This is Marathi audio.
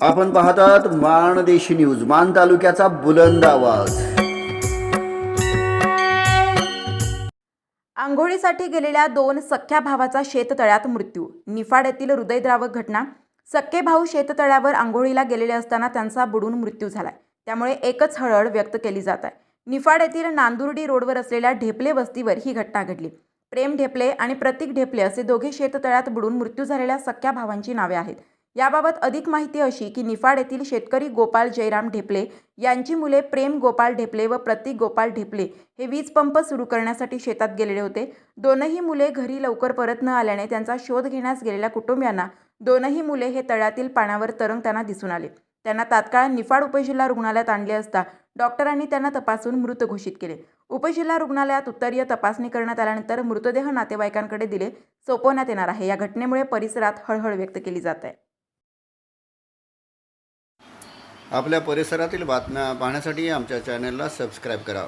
आपण पाहतात माणदेशी न्यूज मान तालुक्याचा बुलंद आवाज. आंघोळीसाठी गेलेल्या दोन सख्या भावाचा शेततळ्यात मृत्यू. निफाड येथील हृदयद्रावक घटना. सख्खे भाऊ शेततळ्यावर आंघोळीला गेलेले असताना त्यांचा बुडून मृत्यू झालाय. त्यामुळे एकच हळहळ व्यक्त केली जात आहे. निफाड येथील नांदुर्डी रोडवर असलेल्या ढेपले वस्तीवर ही घटना घडली. प्रेम ढेपले आणि प्रतीक ढेपले असे दोघे शेततळ्यात बुडून मृत्यू झालेल्या सख्या भावांची नावे आहेत. याबाबत अधिक माहिती अशी की निफाड येथील शेतकरी गोपाल जयराम ढेपले यांची मुले प्रेम गोपाल ढेपले व प्रतीक गोपाल ढेपले हे वीज पंप सुरू करण्यासाठी शेतात गेलेले होते. दोनही मुले घरी लवकर परत न आल्याने त्यांचा शोध घेण्यास गेलेल्या कुटुंबियांना दोनही मुले हे तळ्यातील पाण्यावर तरंगताना दिसून आले. त्यांना तात्काळ निफाड उपजिल्हा रुग्णालयात आणले असता डॉक्टरांनी त्यांना तपासून मृत घोषित केले. उपजिल्हा रुग्णालयात उत्तरीय तपासणी करण्यात आल्यानंतर मृतदेह नातेवाईकांकडे दिले सोपवण्यात येणार आहे. या घटनेमुळे परिसरात हळहळ व्यक्त केली जात आहे. आपल्या परिसरातील बातम्या पाहण्यासाठी आमच्या चॅनलला सबस्क्राईब करा.